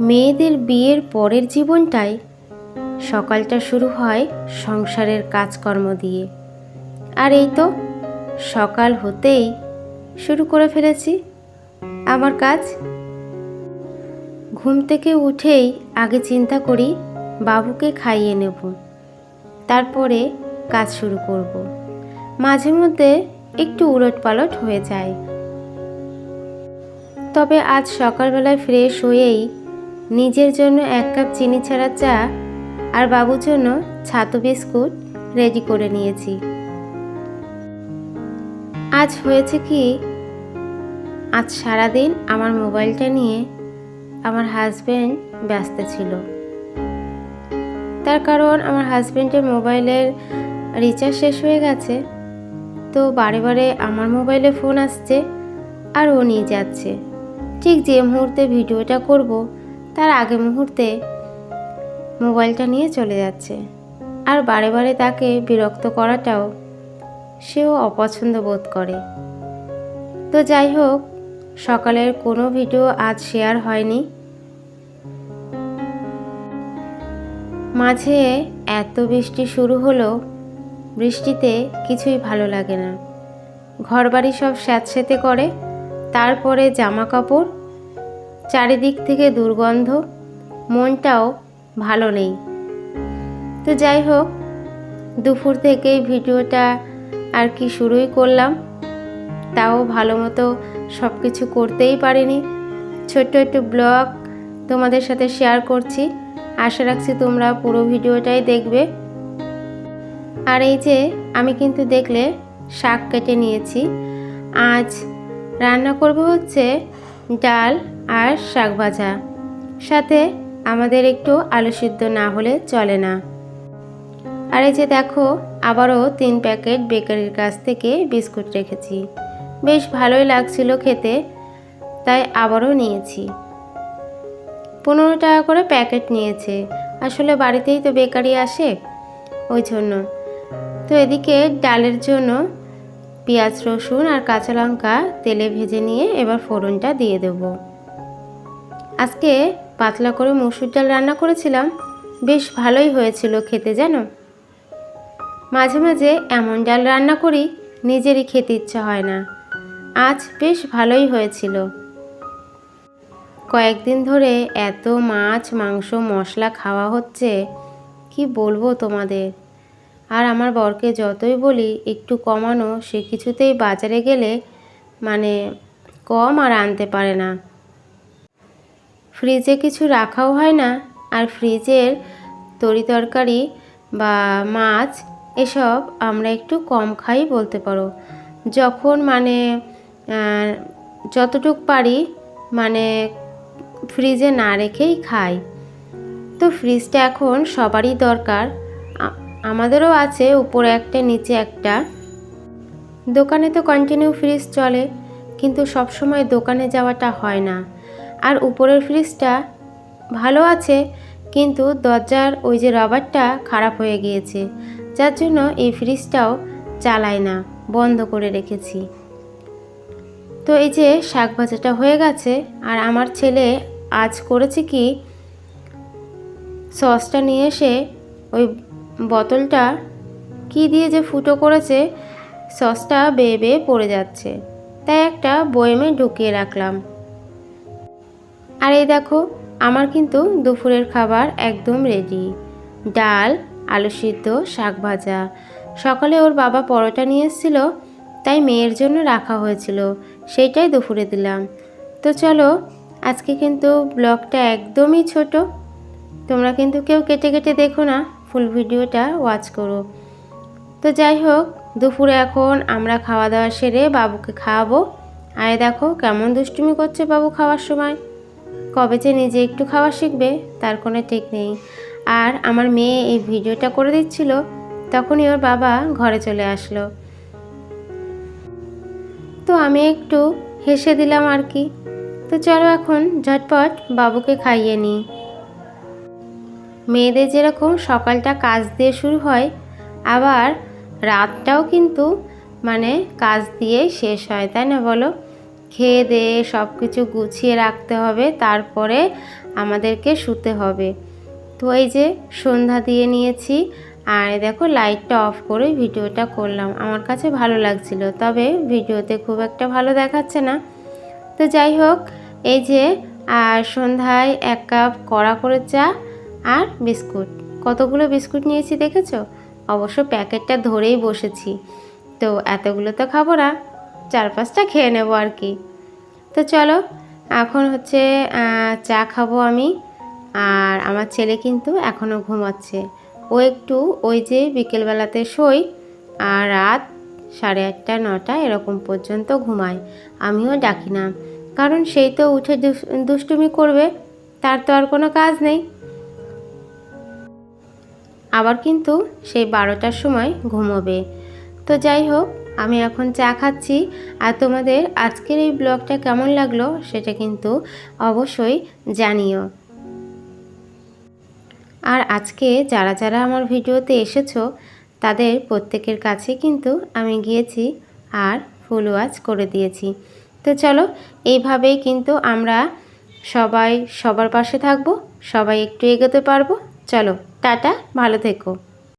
মেয়েদের বিয়ের পরের জীবনটাই সকালটা শুরু হয় সংসারের কাজকর্ম দিয়ে। আর এই তো সকাল হতেই শুরু করে ফেলেছি আমার কাজ। ঘুম থেকে উঠেই আগে চিন্তা করি বাবুকে খাইয়ে নেব, তারপরে কাজ শুরু করব। মাঝে মধ্যে একটু উলট পালট হয়ে যায়। তবে আজ সকালবেলায় ফ্রেশ হয়েই নিজের জন্য এক কাপ চিনি ছাড়া চা আর বাবুর জন্য ছাতু বিস্কুট রেডি করে নিয়েছি। আজ হয়েছে কি? আজ সারাদিন আমার মোবাইলটা নিয়ে আমার হাজব্যান্ড ব্যস্ত ছিল। তার কারণ আমার হাজব্যান্ডের মোবাইলের রিচার্জ শেষ হয়ে গেছে। তো বারে বারে আমার মোবাইলে ফোন আসছে আর ও নিয়ে যাচ্ছে। ঠিক যে মুহূর্তে ভিডিওটা করব তার আগে মুহূর্তে মোবাইলটা নিয়ে চলে যাচ্ছে। আর বারে বারে তাকে বিরক্ত করাটাও সেও অপছন্দ বোধ করে। তো যাই হোক, সকালের কোনো ভিডিও আজ শেয়ার হয়নি। মাঝে এত বৃষ্টি শুরু হলো, বৃষ্টিতে কিছুই ভালো লাগে না। ঘরবাড়ি সব স্যাঁতস্যাঁতে করে, তারপরে জামা কাপড় চারিদিক থেকে দুর্গন্ধ, মনটাও ভালো নেই। তো যাই হোক, দুপুর থেকেই ভিডিওটা আর কি শুরুই করলাম। তাও ভালো মতো সব কিছু করতেই পারিনি। ছোট্ট একটু ব্লগ তোমাদের সাথে শেয়ার করছি। আশা রাখছি তোমরা পুরো ভিডিওটাই দেখবে। আর এই যে আমি কিন্তু দেখলে শাক কেটে নিয়েছি। আজ রান্না করব হচ্ছে ডাল আর শাক ভাজা। সাথে আমাদের একটু আলু সিদ্ধ না হলে চলে না। আর এই যে দেখো, আবারও তিন প্যাকেট বেকারির কাছ থেকে বিস্কুট রেখেছি। বেশ ভালোই লাগছিল খেতে, তাই আবারও নিয়েছি। পনেরো টাকা করে প্যাকেট নিয়েছে। আসলে বাড়িতেই তো বেকারি আসে, ওই জন্য। তো এদিকে ডালের জন্য পেঁয়াজ রসুন আর কাঁচা লঙ্কা তেলে ভেজে নিয়ে এবার ফোড়নটা দিয়ে দেব। আজকে পাতলা করে মসুর ডাল রান্না করেছিলাম, বেশ ভালোই হয়েছিল খেতে জানো? মাঝে মাঝে এমন ডাল রান্না করি, নিজেরই খেতে ইচ্ছা হয় না। আজ বেশ ভালোই হয়েছিল। কয়েকদিন ধরে এত মাছ, মাংস, মশলা খাওয়া হচ্ছে, কি বলব তোমাদের? আর আমার বরকে যতই বলি, একটু কমানো, সে কিছুতেই বাজারে গেলে মানে কম আর আনতে পারে না। ফ্রিজে কিছু রাখাও হয় না। আর ফ্রিজের তরি তরকারি বা মাছ, এসব আমরা একটু কম খাই বলতে পারো। যখন মানে যতটুক পারি মানে ফ্রিজে না রেখেই খাই। তো ফ্রিজটা এখন সবারই দরকার। আমাদেরও আছে উপরে একটা, নিচে একটা। দোকানে তো কন্টিনিউ ফ্রিজ চলে, কিন্তু সব সময় দোকানে যাওয়াটা হয় না। আর উপরের ফ্রিজটা ভালো আছে, কিন্তু দরজার ওই যে রবারটা খারাপ হয়ে গিয়েছে, যার জন্য এই ফ্রিজটাও চালায় না, বন্ধ করে রেখেছি। তো এই যে শাক ভাজাটা হয়ে গেছে, আর আমার ছেলে আজ করেছে কি, সসটা নিয়ে এসে ওই বোতলটা কি দিয়ে যে ফুটো করেছে, সসটা বেয়ে বেয়ে পড়ে যাচ্ছে। তাই একটা বয়েমে ঢুকিয়ে রাখলাম। আর এই দেখো, আমার কিন্তু দুপুরের খাবার একদম রেডি ডাল, আলু সিদ্ধ, শাক ভাজা। সকালে ওর বাবা পরোটা নিয়ে এসেছিল, তাই মেয়ের জন্য রাখা হয়েছিল। সেইটাই দুপুরে দিলাম। তো চলো, আজকে কিন্তু ব্লগটা একদমই ছোট। তোমরা কিন্তু কেউ কেটে কেটে দেখো না, ফুল ভিডিওটা ওয়াচ করো। তো যাই হোক, দুপুরে এখন আমরা খাওয়া দাওয়া সেরে বাবুকে খাওয়াবো। এই দেখো, কেমন দুষ্টুমি করছে বাবু খাওয়ার সময়। কবে যে নিজে একটু খাওয়া শিখবে, তার কোনো ঠিক নেই। আর আমার মেয়ে এই ভিডিওটা করে দিচ্ছিল, তখনই ওর বাবা ঘরে চলে আসলো। তো আমি একটু হেসে দিলাম আর কি। তো চলো এখন ঝটপট বাবুকে খাইয়ে নিই। মেয়েদের যেরকম সকালটা কাজ দিয়ে শুরু হয়, আবার রাতটাও কিন্তু মানে কাজ দিয়ে শেষ হয়, তাই না বলো? খেয়ে দেয়ে সব কিছু গুছিয়ে রাখতে হবে, তারপরে আমাদেরকে শুতে হবে। তো এই যে সন্ধ্যা দিয়ে নিয়েছি, আর দেখো লাইটটা অফ করে ভিডিওটা করলাম। আমার কাছে ভালো লাগছিল, তবে ভিডিওতে খুব একটা ভালো দেখাচ্ছে না। তো যাই হোক, এই যে, আর সন্ধ্যায় এক কাপ কড়া করে চা আর বিস্কুট। কতগুলো বিস্কুট নিয়েছি দেখেছ? অবশ্য প্যাকেটটা ধরেই বসেছি। তো এতগুলো তো খাব না। চার পাঁচটা খেয়ে নেব আর কি। তো চলো, এখন হচ্ছে চা খাব আমি। আর আমার ছেলে কিন্তু এখনও ঘুমাচ্ছে। ও একটু ওই যে বিকেলবেলাতে শোয় আর রাত সাড়ে আটটা, নটা এরকম পর্যন্ত ঘুমায়। আমিও ডাকি না। কারণ সেই তো উঠে দুষ্টুমি করবে, তার তো আর কোনো কাজ নেই। আবার কিন্তু সেই বারোটার সময় ঘুমোবে। তো যাই হোক আমি এখন চা খাচ্ছি। আর তোমাদের আজকের এই ব্লগটা কেমন লাগল সেটা কিন্তু অবশ্যই জানিও। আর আজকে যারা যারা আমার ভিডিওতে এসেছ, তাদের প্রত্যেকের কাছে কিন্তু আমি গিয়েছি আর ফুল ওয়াচ করে দিয়েছি। তো চলো, এইভাবেই কিন্তু আমরা সবাই সবার পাশে থাকব, সবাই একটু এগোতে পারব। চলো, টাটা, ভালো থেকো।